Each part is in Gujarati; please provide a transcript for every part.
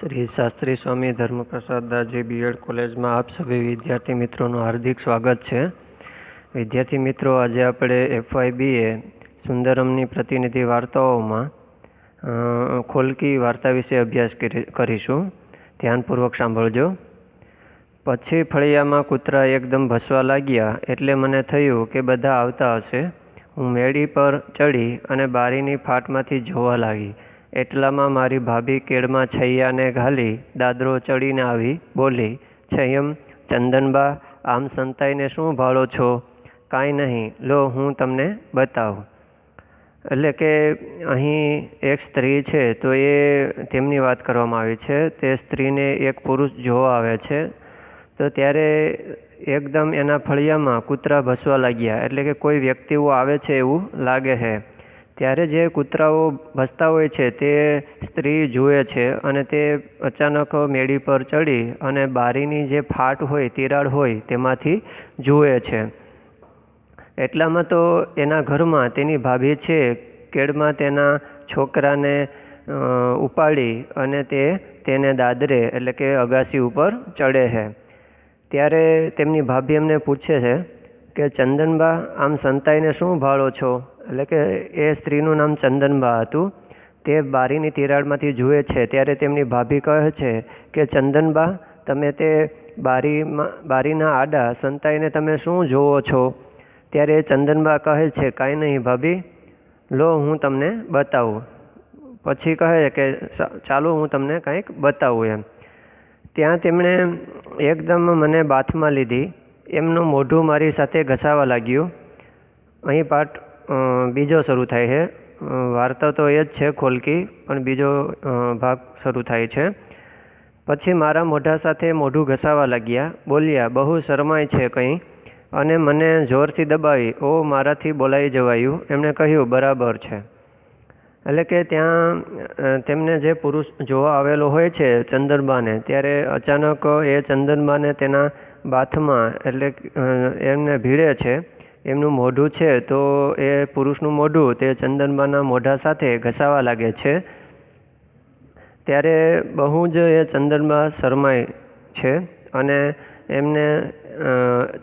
શ્રી શાસ્ત્રી સ્વામી ધર્મપ્રસાદ દાસજી બીએડ કોલેજમાં આપ સભી વિદ્યાર્થી મિત્રોનું હાર્દિક સ્વાગત છે. વિદ્યાર્થી મિત્રો, આજે આપણે એફઆઈબીએ બીએ સુંદરમની પ્રતિનિધિ વાર્તાઓમાં ખોલકી વાર્તા વિશે અભ્યાસ કરી- કરીશું. ધ્યાનપૂર્વક સાંભળજો. પછી ફળિયામાં કૂતરા એકદમ ભસવા લાગ્યા એટલે મને થયું કે બધા આવતા હશે. હું મેળી પર ચડી અને બારીની ફાટમાંથી જોવા લાગી. એટલામાં મારી ભાભી કેળમાં છૈયાને ઘાલી, દાદરો ચડીને આવી, બોલી, છયમ, ચંદનબા, આમ સંતાઈને શું ભાળો છો? કાંઈ નહીં, લો હું તમને બતાવું. એટલે કે અહીં એક સ્ત્રી છે, તો એ તેમની વાત કરવામાં આવી છે, તે સ્ત્રીને એક પુરુષ જોવા આવે છે, તો ત્યારે એકદમ એના ફળિયામાં કૂતરા ભસવા લાગ્યા, એટલે કે કોઈ વ્યક્તિઓ આવે છે એવું લાગે છે. ત્યારે જે કૂતરાઓ ભસતા હોય છે, તે સ્ત્રી જુએ છે અને તે અચાનક મેળી પર ચડી અને બારીની જે ફાટ હોય, તિરાડ હોય, તેમાંથી જુએ છે. એટલામાં તો એના ઘરમાં તેની ભાભી છે, કેળમાં તેના છોકરાને ઉપાડી અને તે તેને દાદરે એટલે કે અગાસી ઉપર ચડે છે. ત્યારે તેમની ભાભી એમને પૂછે છે કે, ચંદનબા, આમ સંતાઈને શું ભાળો છો? એટલે કે એ સ્ત્રીનું નામ ચંદનબા હતું. તે બારીની તિરાડમાંથી જુએ છે. ત્યારે તેમની ભાભી કહે છે કે ચંદનબા તમે તે બારીમાં બારીના આડા સંતાઈને તમે શું જોવો છો? ત્યારે ચંદનબા કહે છે કાંઈ નહીં ભાભી લો હું તમને બતાવું. પછી કહે કે ચાલો હું તમને કંઈક બતાવું એમ. ત્યાં તેમણે એકદમ મને બાથમાં લીધી. એમનું મોઢું મારી સાથે ઘસાવા લાગ્યું. અહીં અ, બીજો શરૂ થાય છે. વાર્તા તો એ જ છે ખોલકી, પણ બીજો ભાગ શરૂ થાય છે. પછી મારા મોઢા સાથે મોઢું ઘસાવા લાગ્યા. બોલ્યા, બહુ શરમાય છે કંઈ. અને મને જોરથી દબાવી ઓ મારાથી બોલાઈ જવાયું. એમણે કહ્યું, બરાબર છે. એટલે કે ત્યાં તેમને જે પુરુષ જોવા આવેલો હોય છે ચંદનબાને, ત્યારે અચાનક એ ચંદનબાને તેના બાથમાં એટલે એમને ભીડે છે. એમનું મોઢું છે તો એ પુરુષનું મોઢું તે ચંદનબાના મોઢા સાથે ઘસાવા લાગે છે. ત્યારે બહુ જ એ ચંદનબા શરમાય છે અને એમને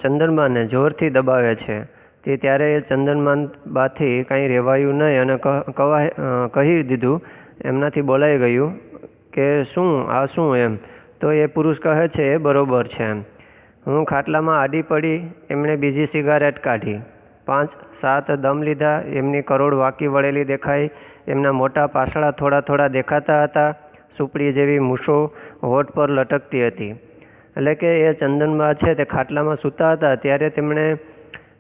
ચંદનમાને જોરથી દબાવે છે. તે ત્યારે એ ચંદનબાન બાથી કાંઈ રહેવાયું નહીં અને ક- કહી દીધું, એમનાથી બોલાઈ ગયું કે શું, આ શું એમ? તો એ પુરુષ કહે છે, એ બરોબર છે એમ. હું ખાટલામાં આડી પડી એમણે બીજી સિગારેટ કાઢી. પાંચ, સાત દમ લીધા, એમની કરોડ વાંકી વળેલી દેખાઈ, એમના મોટા પાસળા થોડા થોડા દેખાતા હતા, સુપડી જેવી મૂછો હોઠ પર લટકતી હતી. એટલે કે એ ચંદનમાં છે તે ખાટલામાં સૂતા હતા, ત્યારે તેમણે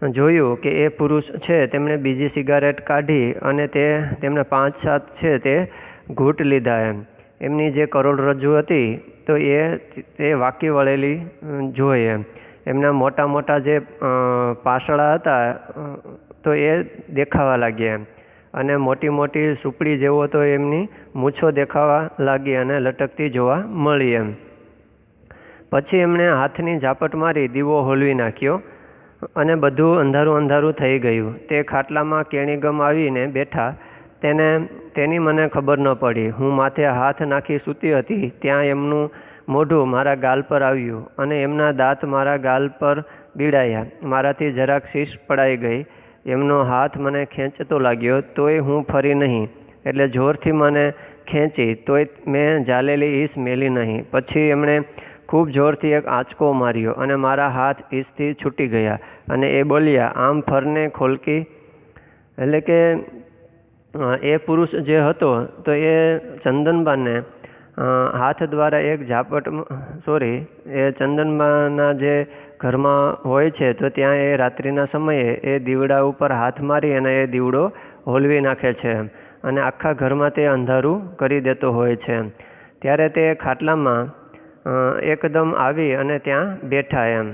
જોયું કે એ પુરુષ છે, તેમણે બીજી સિગારેટ કાઢી અને તે, તેમણે પાંચ, સાત છે તે ઘૂંટ લીધા એમ. એમની જે કરોડરજ્જુ હતી તો એ તે વાંકી વળેલી જોઈએ એમ. એમના મોટા મોટા જે પાસળા હતા તો એ દેખાવા લાગ્યા અને મોટી મોટી સુપડી જેવો તો એમની મૂછો દેખાવા લાગી અને લટકતી જોવા મળી એમ. પછી એમણે હાથની ઝાપટ મારી દીવો હોલવી નાખ્યો અને બધું અંધારું અંધારું થઈ ગયું. તે ખાટલામાં કેણીગમ આવીને બેઠા તેને, તેની મને ખબર ન પડી. હું માથે હાથ નાખી સૂતી હતી, ત્યાં એમનું મોઢું મારા ગાલ પર આવ્યું અને એમના દાંત મારા ગાલ પર બીડાયા. મારાથી જરાક શીશ પડાઈ ગઈ. એમનો હાથ મને ખેંચતો લાગ્યો, તોય હું ફરી નહીં. એટલે જોરથી મને ખેંચી, તોય મેં જાલેલી ઈસ મેલી નહીં. પછી એમણે ખૂબ જોરથી એક આંચકો માર્યો અને મારા હાથ ઈસથી છૂટી ગયા અને એ બોલ્યા, આમ ફરને ખોલકી. એટલે કે એ પુરુષ જે હતો, તો એ ચંદનબાને હાથ દ્વારા એક ઝાપટ સોરી, એ ચંદનબાના જે ઘરમાં હોય છે, તો ત્યાં એ રાત્રિના સમયે એ દીવડા ઉપર હાથ મારી અને એ દીવડો હોલવી નાખે છે. અને આખા ઘરમાં તે અંધારું કરી દેતો હોય છે. ત્યારે તે ખાટલામાં એકદમ આવી અને ત્યાં બેઠા એમ.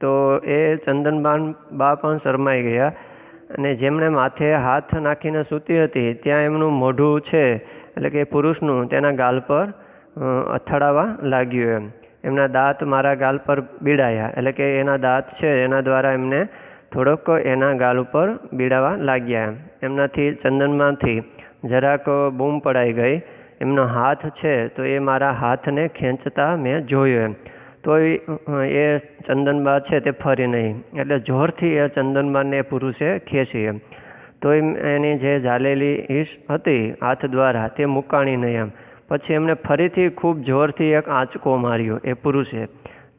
તો એ ચંદનબાન બા પણ શરમાઈ ગયા. અને જેમણે માથે હાથ નાખીને સૂતી હતી, ત્યાં એમનું મોઢું છે, એટલે કે પુરુષનું, તેના ગાલ પર અથડાવા લાગ્યું એમ. એમના દાંત મારા ગાલ પર બીડાયા, એટલે કે એના દાંત છે, એના દ્વારા એમને થોડોક એના ગાલ ઉપર બીડાવા લાગ્યા એમ. એમનાથી ચંદનમાંથી જરાક બૂમ પડાઈ ગઈ. એમનો હાથ છે, તો એ મારા હાથને ખેંચતા મેં જોયો એમ. તોય એ ચંદનબા છે તે ફરી નહીં. એટલે જોરથી એ ચંદનબાને પુરુષે ખેંચી તોય એની જે ઝાલેલી ઈશ હતી, હાથ દ્વારા, તે મુકાણી નહીં એમ. પછી એમણે ફરીથી ખૂબ જોરથી એક આંચકો માર્યો એ પુરુષે,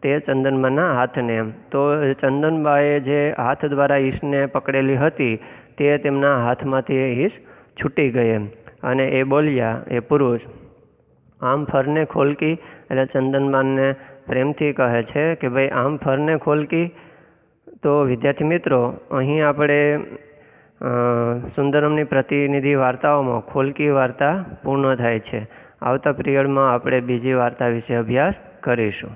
તે ચંદનબાના હાથને એમ. તો ચંદનબાએ જે હાથ દ્વારા ઈશને પકડેલી હતી, તે તેમના હાથમાંથી એ ઈશ છૂટી ગઈ એમ. અને એ બોલ્યા, એ પુરુષ, આમ ફરને ખોલકી. એટલે ચંદનબાનને પ્રેમથી કહે છે કે ભાઈ, આમ ફરને ખોલકી. તો વિદ્યાર્થી મિત્રો, અહીં આપણે સુંદરમની પ્રતિનિધિ વાર્તાઓમાં ખોલકી વાર્તા પૂર્ણ થાય છે. આવતા પિરિયડમાં આપણે બીજી વાર્તા વિશે અભ્યાસ કરીશું.